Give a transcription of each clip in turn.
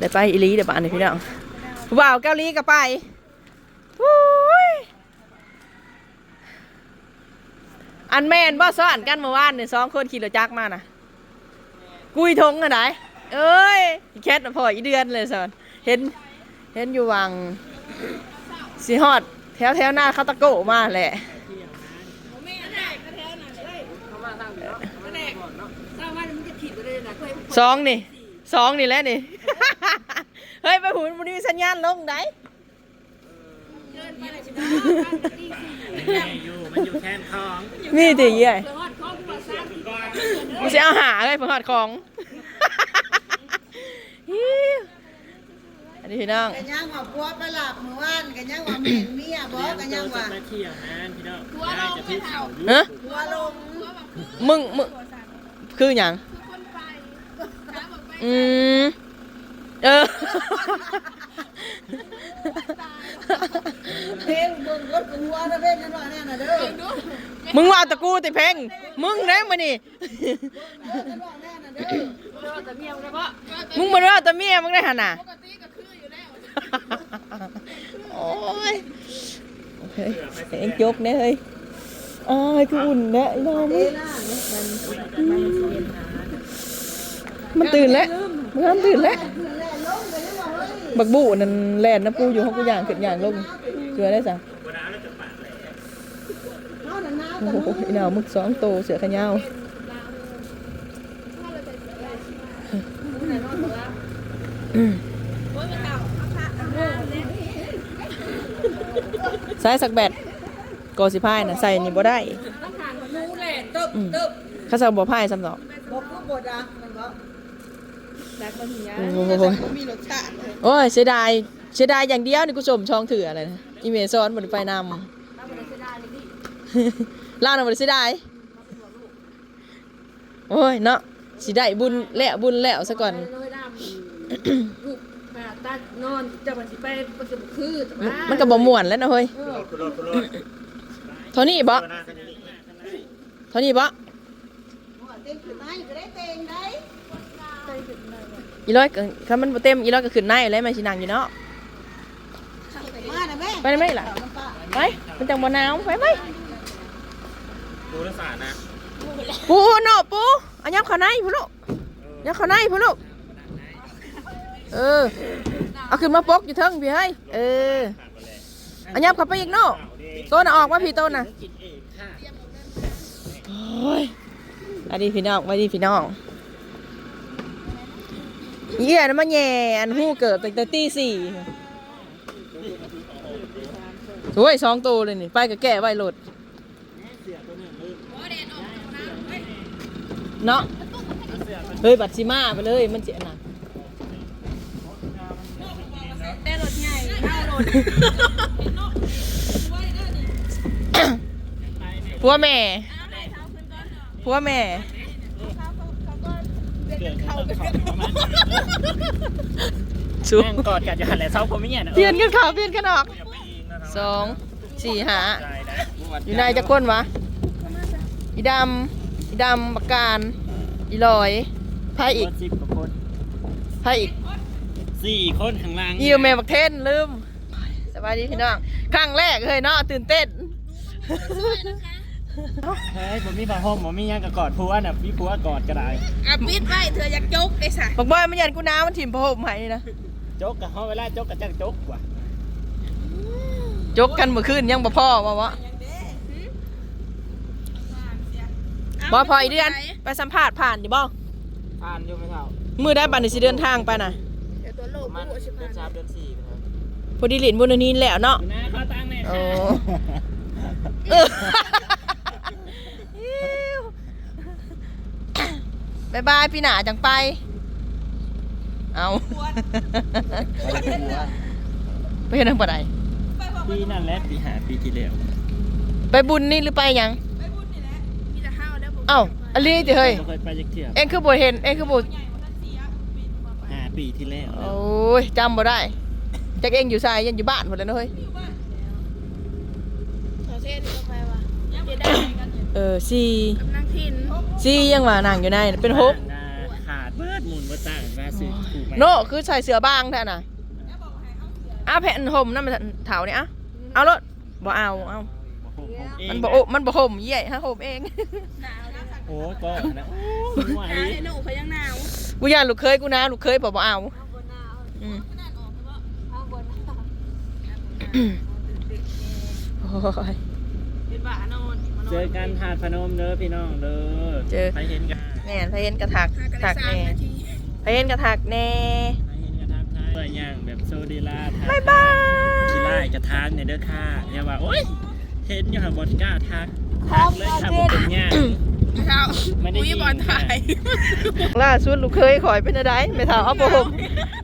ได้ไปอีลีเดี๋ยวบ้านนี่พี่น้องผู้บ่าวเกาหลีก็ไปอุ้ยอันแม่นบ่ซ้อนกันเมื่อวานเนี่ยสองคนขี่รถจักรมาน่ะ กุยทงอะไหนเอ้ยแคทน่ะพออีเดือนเลยสอนเห็นเห็นอยู่วังสีฮอด แถวแถวหน้าคาตะโกะมาแหละสองนี่สองนี่แหละนี่ เฮ้ยไปหุ่นมันมีสัญญาณลงไหนอยู่มันอยู่แค่ท้องมีติเยี่ยมันจะเอาหาเลยเพื่อหอดของฮิ้วอันนี้พี่น้องกันยังว่าพัวไปหลับเมื่อวานกันยังว่าแม่นเมียบอกกันยังว่าไปเที่ยวนะพี่น้องได้จะที่เขาฮะพัวลงมึงมึงคืออย่างอืม เออ เพลงเบิ่งรถกับหัวนะเพ่งกันว่าแน่น่ะเด้อมึงว่าตะกูติเพ่งมึงได้มานี่กันว่าแน่น่ะเด้อมึงมาเล่าแต่เมียมึงได้หันน่ะโอ้ยเฮ้ยเอ็งจกเนี่ยเฮ้ยอ้ายคืออุ่นแน่ไอ้น้องมึงมันตื่นแล้วมันทำตื่นแล้ว บักบูนั่นแล่นน้ำปูอยู่ห้องกูย่างขึ้นย่างลงเชื่อได้สั่งเอาน่ะน้าโอ้โหไอ้หนาวมึกสองโตเสือขยาวใส่สักแบตโกสิพายนะใส่นี่บ่ได้ข้าสักบ่พายซ้ำดอกบอกผู้บดอะ มันบอกโอ้โหมีรสชาติเลยโอ้ยเสียดายเสียดายอย่างเดียวนี่กูชมช่องถืออะไรนะอีเมซอนบนไฟนำล่าหน่ะบ่ได้เสียดายโอ้ยเนาะสิได้บุญแล้วบุญแล้วซะก่อนลูกผ่าตัดนอนจะมันสิไปมันจะบ่คือแต่ว่ามันก็บ่ม่วนแล้วนะเฮ้ยเท่านี้บ่เท่านี้บ่หัวเต็มขึ้นไหนก็ได้เต็งได้ อีร้อยก็คันมันบ่เต็มอีร้อยก็ขึ้นในแล้วมันสินั่งอยู่เนาะ มาน่ะแม่ไปได้ไหมล่ะ น้ำปลาไปมันจังบ่หนาวไปไหมดูรักษานะปูเนาะปูเอายับเข้าในพุ่นลูกยับเข้าในพุ่นลูกเออ เอาขึ้นมาปกอยู่เทิงพี่เฮ้ยเออเอายับเข้าไปอีกเนาะโตน่ะออกมาพี่โตน่ะกินเองค่ะ โอ้ยมาดีพี่น้องมาดีพี่น้อง เยี่ยนมาแย่อันหู้เกิดตั้งแต่ตีสี่โอ้ยสองตัวเลยนี่ ไปกับแก่ไว้หลดเนาะเฮ้ย บัตรซิมาไปเลย มันเจ๋งนะแต่รถใหญ่เท่ารถผัวแม่ผัวแม่ เกิดเข้าประมาณสูแม่งกอดกันอยู่หันแหละเศร้าผมไม่เนี่ยนะเปลี่ยนกันเขาเปลี่ยนกันออกสองสี่หาอยู่ในจะคนวะอีดำอีดำบักการอีลอยไพ่อีกสิบกว่าคนไพ่อีกสี่คนข้างล่างอีเมลบักเทนลืมสบายดีพี่น้องครั้งแรกเลยเนาะตื่นเต้น เฮ้ยผมมีผ้าห่มผมมียังกับกอดผัวน่ะพี่ผัวกอดก็ได้อะปิดไว้เธออยากจกได้ซะบักบอยมันยันกูน้ำมันถิ่มพะห่มใหายนะจกกับเขาเวลาจกกับจังจกว่ะจกกันเมื่อคืนยังบ่พ่อวะวะบ่พออีเดือนไปสัมภาษณ์ผ่านอยู่บ่ผ่านอยู่ไหมเท่ามือได้บัตรสิเดินทางไปน่ะเดี๋ยวตัวโลปกระมาณกูสิเดือนสามเดือนสี่ครับพอดีหลินบุญนี้แล้วเนาะนะเขาตั้งเนี่ยโอ้ ค่ะ เออ บายบายพี่หนาจังไป เอาไปเห็นทางปะไดปีนั่นแหละปีหาปีที่แล้วไปบุญนี่หรือไปหยังมีแต่ข้าวแล้วผมเอ้าอันนี้จิเฮ้ยเราเคยไปจักเที่ยวเอ็งคือบ่เห็นเอ็งคือบ่หาปีที่แล้วโอ้ยจำบ่ได้จักเอ็งอยู่ไสยังอยู่บ้านหมดแล้วนะเฮ้ยขอเส้นก็ไปว่ะเจได้กัน เออสี่กับนางพินสี่ยังว่านั่งอยู่ในเป็นหกขาดเบิดหมุนบ่ต่างมาซื้อถูกไหมโนคือใส่เสื้อบางแท้น่ะอะแผ่นห่มนั่นมันเถาเนี่ยอะเอารถบ่เอาเอา มันบ่โอ้มันบ่ห่มเยี่ยฮะห่มเองโอ้ก็นะโอ้ไหวหนาวให้หนูเขายังหนาวกูอยากลูกเคยกูนะลูกเคยบอกบ่เอาอืมโอ้ยเป็นบ้านอน เจอกันหาดพนมเด้อพี่น้องเด้อเจอ ไปเห็นกันแม่นพะเห็นกระถักถักแน่พะเห็นกระถักแน่ไปเห็นกันทักทายเปิดอย่างแบบโซดีลาทักบ๊ายบายขี้ไล่กระทางเนี่ยเด้อค่ะอย่าว่าโอ๊ยเห็นอยู่หาบอลกล้าทักทักเลยค่ะบ่เป็นหยังเขาไม่ได้ยิงบอลถ่ายล่าสุดลูกเคยขอยเป็นอะไรไม่ถามเอาผม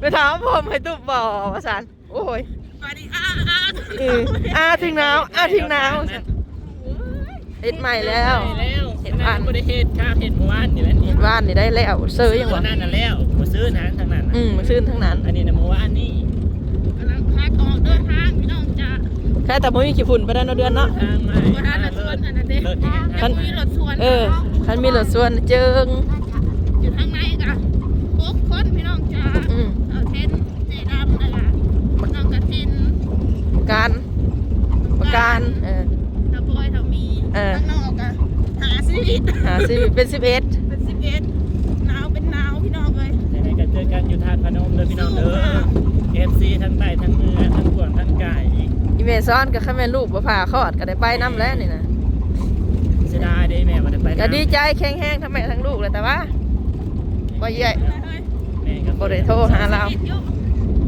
ไม่ถามเอาผมให้ตุ๊บบ่ว่าซั่นโอ้ยสวัสดีอ้าอ้าเอออาถึงหนาวอาถึงหนาว เฮ็ดใหม่แล้วไปแล้วเห็เห็นนบ้าบ้านนบ่ได้เฮ็ดค่ะเห็นเมื่อวานนี่แหละนี่เฮ็ดบ้านนี่ได้แล้วเซอร์ยังตัววะนั้นน่ะแล้วบ่ซื้อนะทางนั้นน่ะอืมมันซื้อทั้งนั้น อันนี้นะเมื่อวานนี่กำลังพาออกเดินทางพี่น้องจ้าแค่แต่บ่มีขี้ฝุ่นไปได้เนาะเดือนเนาะทางใหม่บ่ทันรถสวนอันนั้นเด้เลิศยังไงคันมีรถสวนเออคันมีรถส่วนเจิงอยู่ทางในกะพกคนพี่น้องจ้าอืมเอาเทนเจดำนั่นล่ะน้องกระทินการประกันเออ ตะบอยตะมี เออ ข้างนอกอะ หาชีวิตหาสิเป็น11เป็นสิบเอ็ดหนาวเป็นหนาวพี่น้องเลยยังไงก็เจอกันอยู่ทาดพนมเด้อพี่น้องเด้อ FC ทั้งใต้ทั้งเหนือทั้งกวางทั้งกายอีกอีเมซอนก็แค่แม่ลูกบ่พาคลอดก็ได้ไปนํแล้วนี่นะเสียดายเด้แม่บ่ได้ไปนะก็ดีใจแข็งแห้งทั้งแม่ทั้งลูกเลยแต่ว่าบ่ใหญ่แม่ก็บ่ได้โทรหาเราชีวิตอยู่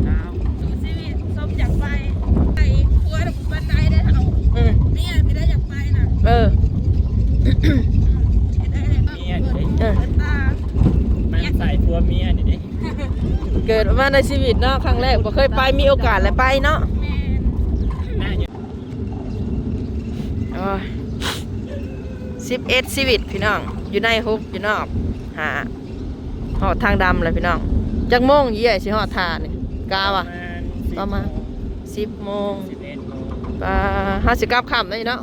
อ้าวสู่ชีวิตสมอยากไปไปครัวบันไดได้เท่าอืมเมียไม่ได้อยากไปนะ เออ ไม่ได้เลยก็เปิดหูเปิดตา มันใส่พัวเมียนี่เด้เกิดมาในชีวิตเนาะครั้งแรกบ่เคยไปมีโอกาสเลยไปเนาะแม่หน้าอย่างโอ้ย11ชีวิตพี่น้อง อยู่ในฮุกอยู่นอกหาหอดทางดำเลยพี่น้องจักโมงเยี่ยสิหอดทานี่กาวะประมาณ10โมง11โมงปลาห้าสิบเก้าค่ำได้เนาะ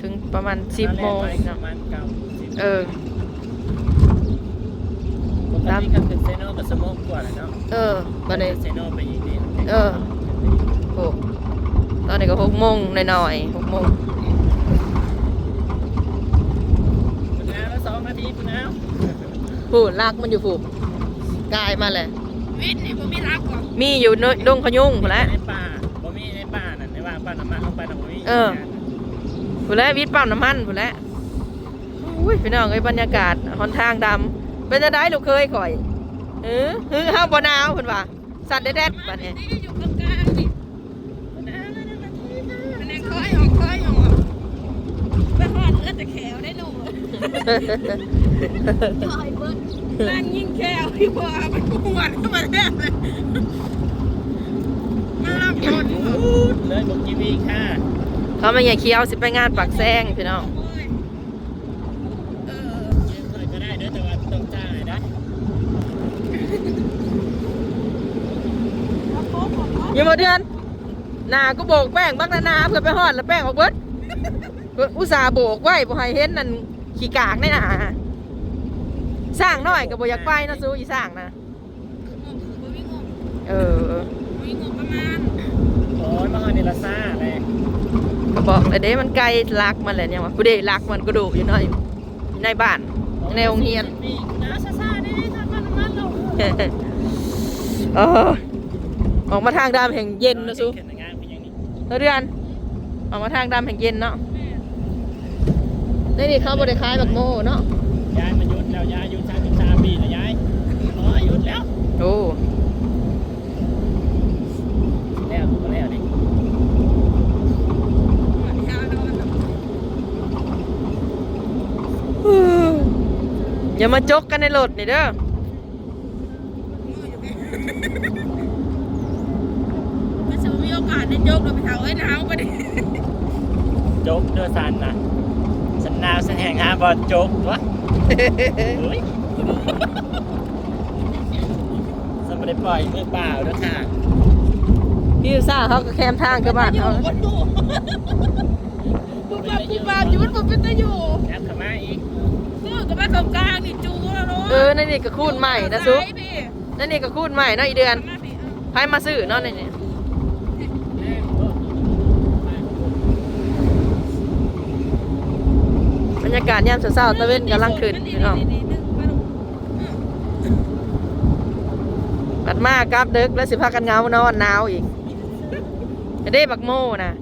ถึงประมาณสิบโมงตอนแรกไป ประมาณเก้าสิบเออปกติก็คือเซโนกับสโมกกว่าแหละเนาะเออบันนี้เซโนไปอีกนิดเออหกตอนนี้ก็หกโมงหน่อยๆหกโมงคุณน้าแล้วสองนาทีคุณน้าผูดลากมันอยู่ผูกกายมาแหละวิทย์นี่ผมไม่รักหรอกมีอยู่ในดงขยุงผูแหล้วในป่าบ่มีในป่านั่นในว่าป่าน้ำมันลงไปน่ะบ่มีเออผูแหล้ววิทย์ปั๊มน้ำมันผูแหล้วอุ้ยพี่น้องเอ้ยบรรยากาศหนทางดำ เป็นจะได้ลูกเคยข่อยเออฮือห้าบนาวเพิ่นว่าสัตว์แดดๆบัดนี้นี่อยู่กลางๆนี่น้านั่นน่ะมันแรงคอยออกคอยออกไปหอดเลือดจะแขวได้หนูคอยเบิ้ลนั่งยิงแขวพี่บัวมันปวดเข้ามาแทบเลยมาลับนพูดเลยบอกกีวีค่ะเขาไมาใหญ่เคี้ยวสิไปงานปักแซงพี่น้อง เออ ยืมเลยก็ได้เด้อแต่ว่าต้องจ่ายนะ อยู่มาเดือนหนาก็โบกแป้งบักนานาเพื่อไปหอดแล้วแป้งออกเบิดเพิ่นอุตส่าห์โบกไว้บ่ให้เห็นนั่นขี้กากในหนาสร้างน้อยก็บ่อยากไปเนาะซูอีสร้างนะงงคือวิ่งงงเออวิ่งงงประมาณโอ้ยมาฮอดนี่ละซ่าเลยก็บอกเลยเด้มันไกลลักมันแหละเนี่ยว่าผู้ใดลักมันก็ดูอยู่น้อยอยู่ในบ้านในโรงเรียนนี่คุณน้าซ่าๆนี่ทำมันมันลงเออ ออกมาทางดำแห่งเย็นนะซูเขียนงานเป็นอย่างนี้เดือนออกมาทางดำแห่งเย็นเนาะนี่นี่เขาบริคล้ายแบบโม่เนาะยายมาหยุดแล้วยายหยุดชาติชาปีแล้วยายอ๋อหยุดแล้วโอ้แล้วถูกแล้วดิยาวนอนแบบอย่ามาจกกันในรถนี่เด้อ ไม่ใช่ว่ามีโอกาส ได้ยกเราไปเถาไอ้หนาวไปดิโจ๊กเดือสันนะสันนาวสันแห่งหาบอลโจ๊กวะเฮ้ยสันไม่ได้ปล่อยมือเปล่าด้วยค่ะพี่ซ่าเขาก็แคมทางกับบ้านอยู่เขาบนดูปุ๊บปั๊บปุ๊บปั๊บอยู่บนปุ๊บเป็นตะอยู่ยัดเข้ามาอีกซื้อกับแม่กลางๆนี่จูแล้วโลเออนั่นนี่ก็คูณใหม่นะซุปใส่พี่นั่นนี่ก็คูณใหม่เนาะอีเดือนมาพี่เออไผมาซื้อเนาะนี่นี่บ รรยากาศยามเช้าๆตะเวนกำลังขึ้นพี่น้องนี่ๆๆๆมาลูกบัดมากกราบดึกแล้วสิพากันเงานอนหนาวอีกจะได้บักโม่นะ